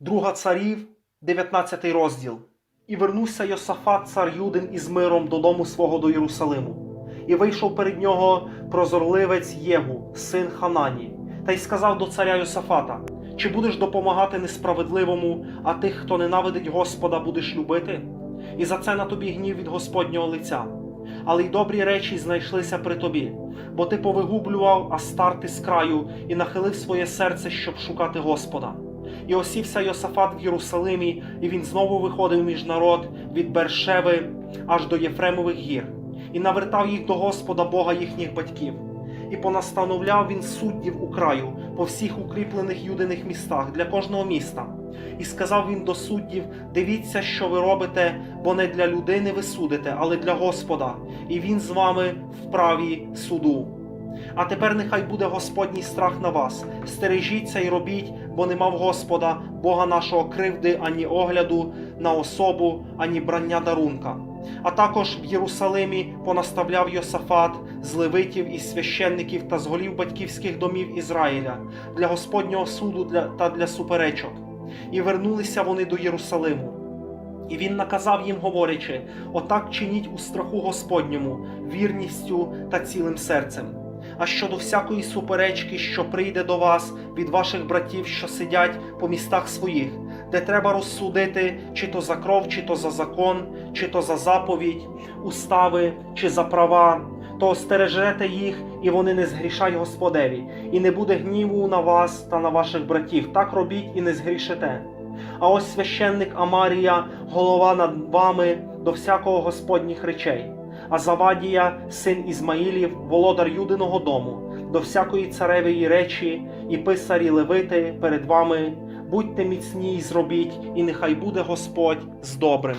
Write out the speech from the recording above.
Друга царів, 19 розділ. І вернувся Йосафат, цар Юдин, із миром додому свого до Єрусалиму. І вийшов перед нього прозорливець Єгу, син Ханані, та й сказав до царя Йосафата: Чи будеш допомагати несправедливому, а тих, хто ненавидить Господа, будеш любити? І за це на тобі гнів від Господнього лиця. Але й добрі речі знайшлися при тобі, бо ти повигублював Астарти з краю і нахилив своє серце, щоб шукати Господа. І осівся Йосафат в Єрусалимі, і він знову виходив між народ від Бершеви аж до Єфремових гір, і навертав їх до Господа Бога їхніх батьків. І понастановляв він суддів у краю по всіх укріплених юдиних містах для кожного міста. І сказав він до суддів: дивіться, що ви робите, бо не для людини ви судите, але для Господа, і він з вами в праві суду. А тепер нехай буде Господній страх на вас. Стережіться й робіть, бо нема в Господа, Бога нашого кривди, ані огляду на особу, ані брання дарунка. А також в Єрусалимі понаставляв Йосафат з левитів і священників та з голів батьківських домів Ізраїля для Господнього суду та для суперечок. І вернулися вони до Єрусалиму. І він наказав їм, говорячи: отак чиніть у страху Господньому, вірністю та цілим серцем. А щодо всякої суперечки, що прийде до вас від ваших братів, що сидять по містах своїх, де треба розсудити, чи то за кров, чи то за закон, чи то за заповідь, устави, чи за права, то остережете їх, і вони не згрішать Господеві, і не буде гніву на вас та на ваших братів. Так робіть і не згрішите. А ось священник Амарія, голова над вами до всякого Господніх речей. А Завадія, син Ізмаїлів, володар Юдиного дому, до всякої царевої речі, і писарі Левити перед вами. Будьте міцні й зробіть, і нехай буде Господь з добрим.